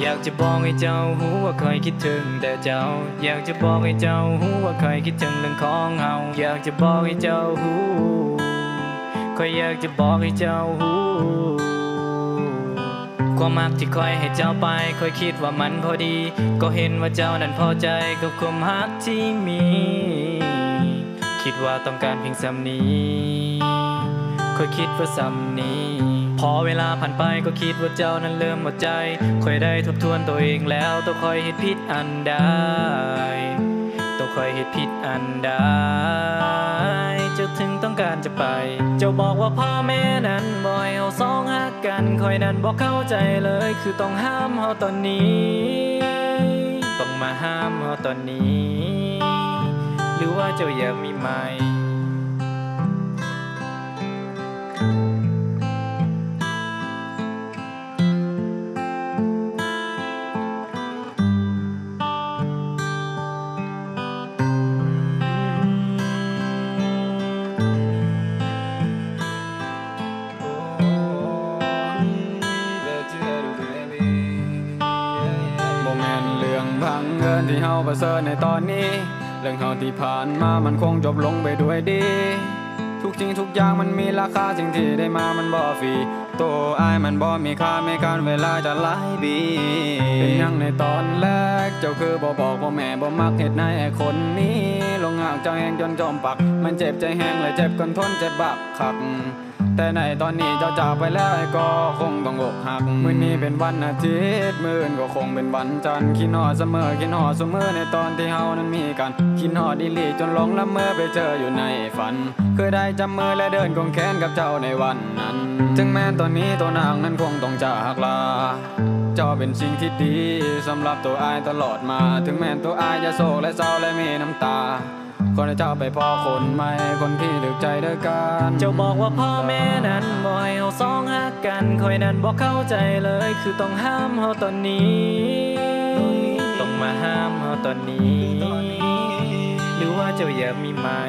อยากจะบอกให้เจ้าหูว่าเคยคิดถึงแต่เจ้า อยากจะบอกให้เจ้าหูว่าเคยคิดถึงเรื่องของเฮาอยากจะบอกให้เจ้าหูคอยอยากจะบอกให้เจ้าหูความมักที่คอยให้เจ้าไปคอยคิดว่ามันพอดี ก็เห็นว่าเจ้านั้นพอใจกับความฮักที่มี คิดว่าต้องการเพียงสำนี้คอยคิดว่าสำนี้ อเวลาผ่านไปก็คิดว่าเจ้านั้นเริ่มหมดใจค่อยได้ทบทวนตัวเองแล้วต้องคอยเหตุผิดอันใดต้องคอยเหตุผิดอันใดเจ้าถึงต้องการจะไป เจ้าบอกว่าพ่อแม่นั้นบ่ให้เอาสองหักกันคอยนั้นบอกเข้าใจเลย คือต้องห้ามเฮาตอนนี้ ต้องมาห้ามเฮาตอนนี้ หรือว่าเจ้าอยากมีไหมโม เงินที่เฮาประเสริฐในตอนนี้ เรื่องเฮาที่ผ่านมามันคงจบลงไปด้วยดี ทุกจริงทุกอย่างมันมีราคาสิ่งที่ได้มามันบ่ฟรีตัวอายมันบ่มีค่าไม่การเวลาจะหลายปีเป็นยังในตอนแรก เจ้าคือบ่บอกว่าแม่บ่มักเฮ็ดนายไอ้คนนี้ ลงหากเจ้าแหงจนจอมปัก มันเจ็บใจแห้งเลยเจ็บกันทนเจ็บบักคัก แต่ในตอนนี้เจ้าจากไปแล้วไอ้ก็คงต้องอกหัก มื้อนี้เป็นวันอาทิตย์มื้ออื่นก็คงเป็นวันจันทร์คิดฮอดเสมอคิดฮอดเสมอในตอนที่เฮานั้นมีกันคิดฮอดอีหลีจนหลงละเมอไปเจออยู่ในฝัน เคยได้จับมือและเดินกงแขนกับเจ้าในวันนั้น ถึงแม้ตอนนี้ตัวนางนั้นคงต้องจากลาเจ้าเป็นสิ่งที่ดีสำหรับตัวอายตลอดมา ถึงแม้ตัวอายจะโศกและเศร้าและมีน้ำตา คนเจ้าไปพ่อคนใหม่คนที่ถึกใจเด้อกันเจ้าบอกว่าพ่อแม่นั้นบ่ให้เอาสองหักกันคอยนั้นบอกเข้าใจเลย คือต้องห้ามเฮาตอนนี้ ต้องมาห้ามเฮาตอนนี้ หรือว่าเจ้าอยากมีไหม่